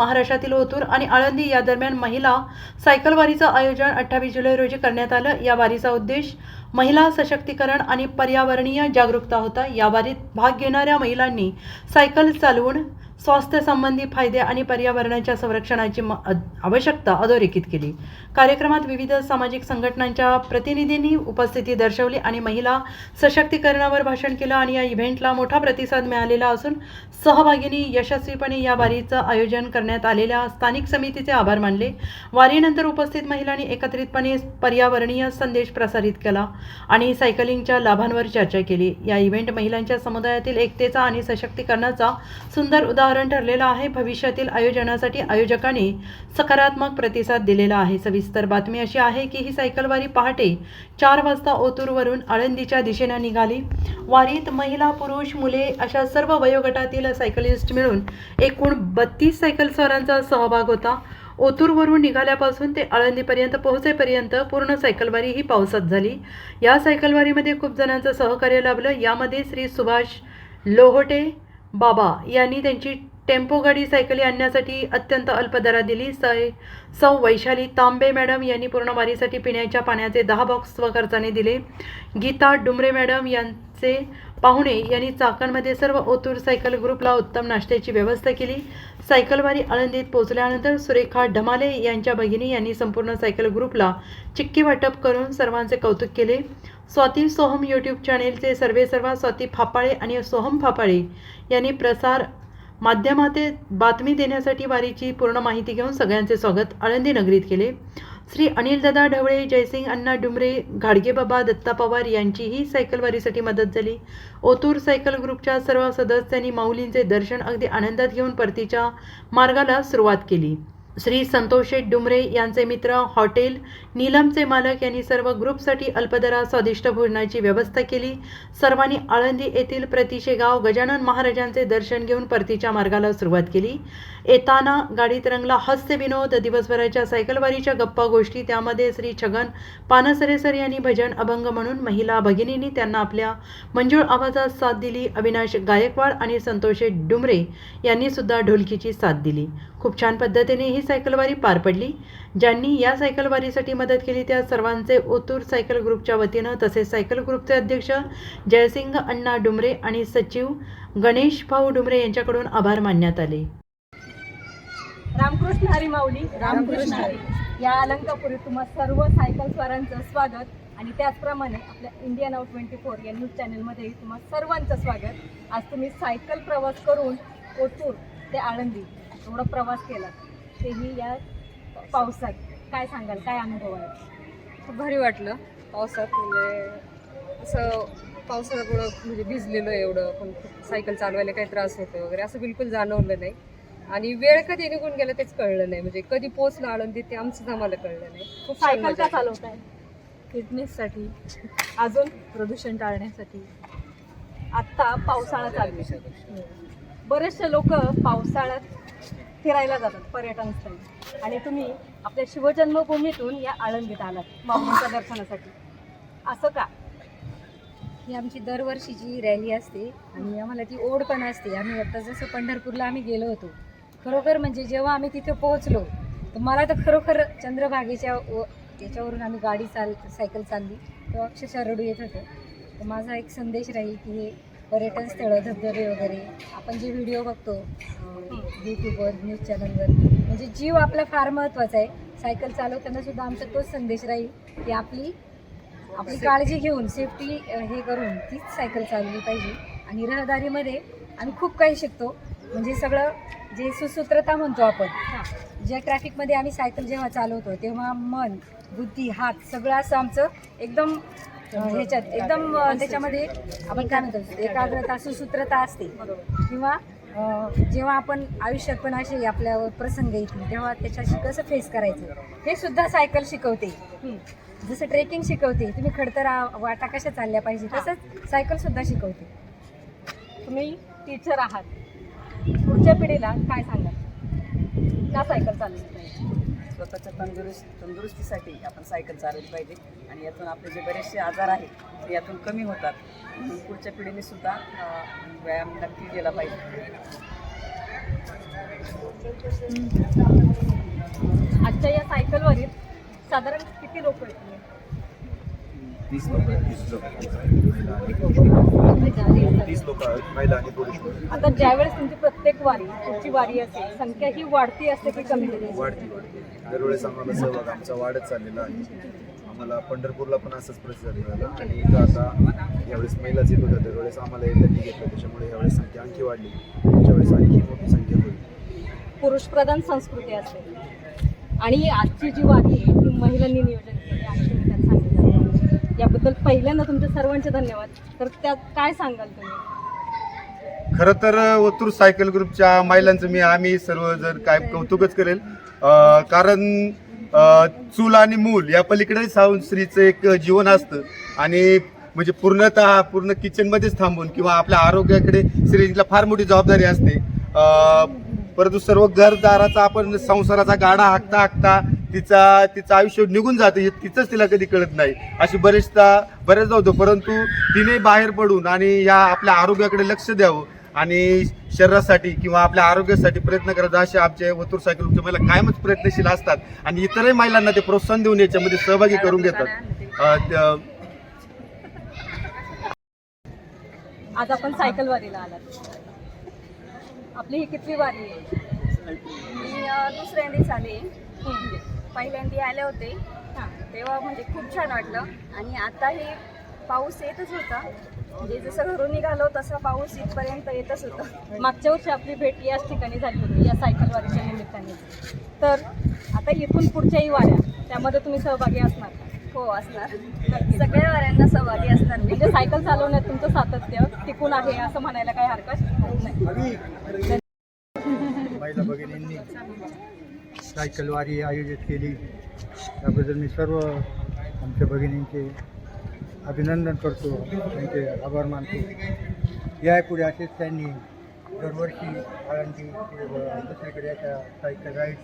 महाराष्ट्रातील ओतूर आणि आळंदी या दरम्यान महिला सायकल वारीचं आयोजन अठ्ठावीस जुलै रोजी करण्यात आलं. या वारीचा उद्देश महिला सशक्तीकरण आणि पर्यावरणीय जागरूकता होता. या वारीत भाग घेणाऱ्या महिलांनी सायकल चालवून स्वास्थ्य संबंधी फायदे आणि पर्यावरणाच्या संरक्षणाची म- आवश्यकता अधोरेखित केली. कार्यक्रमात विविध सामाजिक संघटनांच्या प्रतिनिधींनी उपस्थिती दर्शवली आणि महिला सशक्तीकरणावर भाषण केलं आणि या इव्हेंटला मोठा प्रतिसाद मिळालेला असून सहभागींनी यशस्वीपणे या वारीचं आयोजन करण्यात आलेल्या स्थानिक समितीचे आभार मानले. वारीनंतर उपस्थित महिलांनी एकत्रितपणे पर्यावरणीय संदेश प्रसारित केला आणि सायकलिंगच्या लाभांवर चर्चा केली. या इव्हेंट महिलांच्या समुदायातील एकतेचा आणि सशक्तीकरणाचा सुंदर उदाहरण ठरलेला आहे. भविष्यातील आयोजनासाठी आयोजकांनी सकारात्मक प्रतिसाद दिलेला आहे. सविस्तर बातमी अशी आहे की ही सायकलवारी पहाटे चार वाजता ओतूरवरून आळंदीच्या दिशेने निघाली. वारीत महिला पुरुष मुले अशा सर्व वयोगटातील सायकलिस्ट मिळून एकूण बत्तीस सायकलस्वारांचा सहभाग होता. ओतूरवरून निघाल्यापासून ते आळंदीपर्यंत पोहोचेपर्यंत पूर्ण सायकलवारी ही पावसात झाली. या सायकलवारीमध्ये खूप जणांचं सहकार्य लाभलं. यामध्ये श्री सुभाष लोहोटे बाबा यांनी त्यांची टेम्पो गाडी सायकली आणण्यासाठी अत्यंत अल्प दरात दिली. सय सौ वैशाली तांबे मॅडम यांनी पूर्णवारीसाठी पिण्याच्या पाण्याचे दहा बॉक्स स्वखर्चाने दिले. गीता डुमरे मॅडम यांचे पाहुणे यांनी चाकणमध्ये सर्व ओतूर सायकल ग्रुपला उत्तम नाश्त्याची व्यवस्था केली. सायकलवारी आळंदीत पोहोचल्यानंतर सुरेखा ढमाले यांच्या भगिनी यांनी संपूर्ण सायकल ग्रुपला चिक्की वाटप करून सर्वांचे कौतुक केले. स्वाती सोहम यूट्यूब चॅनेलचे सर्वे सर्वा स्वाती फापाळे आणि सोहम फापाळे यांनी प्रसार माध्यमाते बातमी देण्यासाठी वारीची पूर्ण माहिती घेऊन सगळ्यांचे स्वागत आळंदी नगरीत केले. श्री अनिलदादा ढवळे जयसिंग अण्णा डुमरे घाडगेबाबा दत्ता पवार यांचीही सायकल वारीसाठी मदत झाली. ओतूर सायकल ग्रुपच्या सर्व सदस्यांनी माऊलींचे दर्शन अगदी आनंदात घेऊन परतीच्या मार्गाला सुरुवात केली. श्री संतोष डुमरे यांचे मित्र हॉटेल नीलमचे मालक यांनी सर्व ग्रुपसाठी अल्पदरात स्वादिष्ट भोजनाची व्यवस्था केली. सर्वांनी आळंदी येथील प्रतिशेगाव गजानन महाराजांचे दर्शन घेऊन परतीच्या मार्गाला सुरुवात केली. येताना गाडीत रंगला हास्य विनोद दिवसभराच्या सायकलवारीच्या गप्पा गोष्टी त्यामध्ये श्री छगन पानसरे सर यांनी भजन अभंग म्हणून महिला भगिनींनी त्यांना आपल्या मंजूळ आवाजात साथ दिली. अविनाश गायकवाड आणि संतोष डुमरे यांनी सुद्धा ढोलकीची साथ दिली. खूप छान पद्धतीने ही सायकलवारी पार पडली. ज्यांनी या सायकलवारीसाठी मदत केली त्या सर्वांचे ओतूर सायकल ग्रुपच्या वतीनं तसेच सायकल ग्रुपचे अध्यक्ष जयसिंग अण्णा डुमरे आणि सचिव गणेश भाऊ डुमरे यांच्याकडून आभार मानण्यात आले. रामकृष्ण हरी माऊली रामकृष्ण हरी. या अलंकापुरी तुम्हा सर्व सायकल स्वारांचं स्वागत आणि त्याचप्रमाणे आपल्या इंडियन आउट ट्वेंटी फोर या न्यूज चॅनलमध्ये तुम्हा सर्वांचं स्वागत. आज तुम्ही सायकल प्रवास करून ओतूर ते आळंदी एवढा प्रवास केला तेही या पावसात. काय सांगाल? काय अनुभव आहे? खूप भारी वाटलं. पावसात म्हणजे असं पावसामुळं म्हणजे भिजलेलं एवढं. पण खूप सायकल चालवायला काही त्रास होतो वगैरे असं बिलकुल जाणवलं नाही. आणि वेळ कधी निघून गेला तेच कळलं नाही. म्हणजे कधी पोचलं आळंदी ते आमचंच आम्हाला कळलं नाही. खूप सायकल का आली. चालवताय? फिटनेससाठी अजून प्रदूषण टाळण्यासाठी. आत्ता पावसाळा चालू. आहे बरेचसे लोक पावसाळ्यात फिरायला जातात पर्यटन स्थळी. आणि तुम्ही आपल्या शिवजन्मभूमीतून या आळंदीत आलात माऊलींच्या दर्शनासाठी. असं का? ही आमची दरवर्षीची रॅली असते आणि आम्हाला ती ओढ पण असते. आम्ही आता जसं पंढरपूरला आम्ही गेलो होतो खरोखर म्हणजे जेव्हा आम्ही तिथे पोहोचलो तर मला तर खरोखर चंद्रभागेच्या व आम्ही गाडी चाल सायकल चालली तेव्हा अक्षरशः रडू येत होतं. तर माझा एक संदेश राहील की हे पर्यटन स्थळं धबधबे वगैरे आपण जे व्हिडिओ बघतो यूट्यूबवर न्यूज चॅनलवर म्हणजे जीव आपला फार महत्त्वाचा आहे. सायकल चालवताना सुद्धा आमचा तोच संदेश राहील की आपली आपली काळजी घेऊन सेफ्टी हे करून तीच सायकल चालवली पाहिजे. आणि रहदारीमध्ये आम्ही खूप काही शिकतो. म्हणजे सगळं जे सुसूत्रता म्हणतो आपण ज्या ट्रॅफिकमध्ये आम्ही सायकल जेव्हा चालवतो तेव्हा मन बुद्धी हात सगळं असं आमचं एकदम ह्याच्यात एकदम त्याच्यामध्ये आपण काय म्हणतो एकाग्रता सुसूत्रता असते. किंवा जेव्हा आपण आयुष्यात पण असे आपल्यावर प्रसंग येतील तेव्हा त्याच्याशी कसं फेस करायचं? हे सुद्धा सायकल शिकवते. जसं ट्रेकिंग शिकवते तुम्ही खडतरा वाटा कशा चालल्या पाहिजे तसंच सायकल सुद्धा शिकवते. तुम्ही टीचर आहात. पुढच्या पिढीला काय सांगाल? का सायकल पाहिजे स्वतःच्या तंदुरुस्त तंदुरुस्तीसाठी आपण सायकल चालवली पाहिजे. आणि यातून आपले जे बरेचसे आजार आहेत ते यातून कमी होतात. म्हणून पुढच्या पिढीने सुद्धा व्यायाम नक्की केला पाहिजे. आजच्या या सायकलवरील साधारण किती लोक आहेत तीस लोक तीस लोक. महिला आणि पुरुष तीस लोक आहेत महिला आणि पुरुष. आता ज्यावेळेस तुमची प्रत्येक वारी पुढची वारी असेल संख्या ही वाढती असते की कमी होते? वाढती वाढती. दरवेळेस आम्हाला सहभाग आमचा वाढत चाललेला आहे. आम्हाला पंढरपूरला पण असंच प्रतिसाद मिळाला. आणि इथं आता यावेळेस महिलाच येत होत्या. दरवेळेस आम्हाला त्यांनी घेतलं त्याच्यामुळे यावेळेस संख्या आणखी वाढली. पुढच्या वेळेस आणखी मोठी संख्या होईल पुरुषप्रधान संस्कृती असते आणि आजची जी वारी आहे ती महिलांनी नियोजन केली आणि तुम्ही त्यात सांगितलं याबद्दल पहिल्यांदा तुमचे सर्वांचे धन्यवाद. तर त्यात काय सांगाल तुम्ही? खरं तर ओतूर सायकल ग्रुपच्या महिलांचं मी आम्ही सर्व जर काय कौतुकच करेल. कारण चूल आणि मूल या पलीकडे सावून स्त्रीचं एक जीवन असतं. आणि म्हणजे पूर्णतः पूर्ण किचनमध्येच थांबून किंवा आपल्या आरोग्याकडे स्त्रीला फार मोठी जबाबदारी असते. परंतु सर्व घरदाराचा आपण संसाराचा गाडा हाकता हाकता तिचा तिचं आयुष्य निघून जातं हे तिचंच तिला कधी कळत नाही. अशी बरेचदा बरेचदा होतो परंतु तिने बाहेर पडून आणि या आपल्या आरोग्याकडे लक्ष द्यावं आणि शरीरासाठी किंवा आपल्या आरोग्यासाठी प्रयत्न करत असे आमचे वतूर सायकल महिला कायमच प्रयत्नशील असतात आणि इतरही महिलांना ते प्रोत्साहन देऊन याच्यामध्ये सहभागी करून घेतात. आज आपण सायकल वारीला आलात. आपली ही कितवी वारी आहे? मी अ, दुसऱ्यांदा आले म्हणजे पहिल्यांदा आले होते. हां. तेव्हा म्हणजे खूप छान वाटलं. आणि आता हे पाऊस येतच होता. म्हणजे जसं घरून निघालो तसा पाऊस इथपर्यंत येतच होता. मागच्या वर्षी आपली भेट याच ठिकाणी झाली होती या सायकल वारीच्या निमित्ताने. तर आता इथून पुढच्याही वाऱ्या त्यामध्ये तुम्ही सहभागी असणार? हो असणार. सगळ्या वाऱ्यांना सहभागी असणार मी. म्हणजे सायकल चालवण्यात तुमचं सातत्य टिकून आहे असं म्हणायला काही हरकत नाही. सायकलवारी आयोजित केली. त्याबद्दल मी सर्व आमच्या भगिनींचे अभिनंदन करतो. त्यांचे आभार मानतो. यापुढे असेच त्यांनी दरवर्षी आळंदी दुसरीकडे अशा सायकल राईड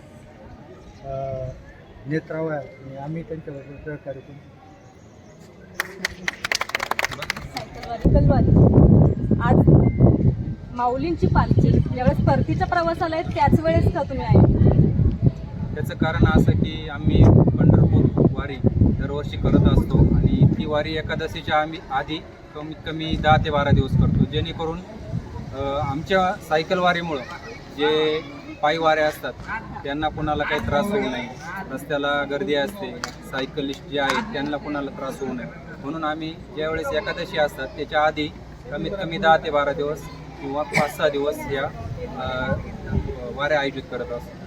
नेत राहाव्या. आणि आम्ही त्यांच्याबरोबर सहकार्य करू. सायकल आज माऊलींची पालखी. ज्यावेळेस परतीच्या प्रवासाला आहेत त्याच वेळेस का तुम्ही आहे? त्याचं कारण असं की आम्ही पंढरपूर वारी दरवर्षी करत असतो आणि ती वारी एकादशीच्या आम्ही आधी कमीत कमी दहा ते बारा दिवस करतो. जेणेकरून आमच्या सायकल वारीमुळं जे पायी वाऱ्या असतात त्यांना कुणाला काही त्रास होऊ नये. रस्त्याला गर्दी असते सायकलिस्ट जे आहेत त्यांना कुणाला त्रास होऊ नये. म्हणून आम्ही ज्यावेळेस एकादशी असतात त्याच्या आधी कमीत कमी दहा ते बारा दिवस किंवा पाच सहा दिवस या वाऱ्या आयोजित करत असतो.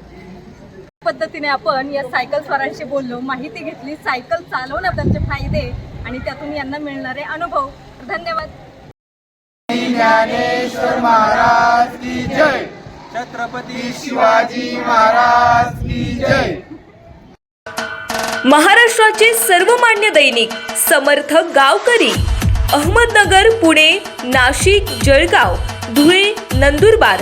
पद्धतीने आपण या सायकल स्वारांशी बोललो माहिती घेतली सायकल चालवण्याबद्दलचे फायदे आणि त्यातून यांना मिळणारे अनुभव. धन्यवाद. छत्रपती शिवाजी महाराज की जय. महाराष्ट्राचे सर्वमान्य दैनिक समर्थ गावकरी अहमदनगर पुणे नाशिक जळगाव धुळे नंदुरबार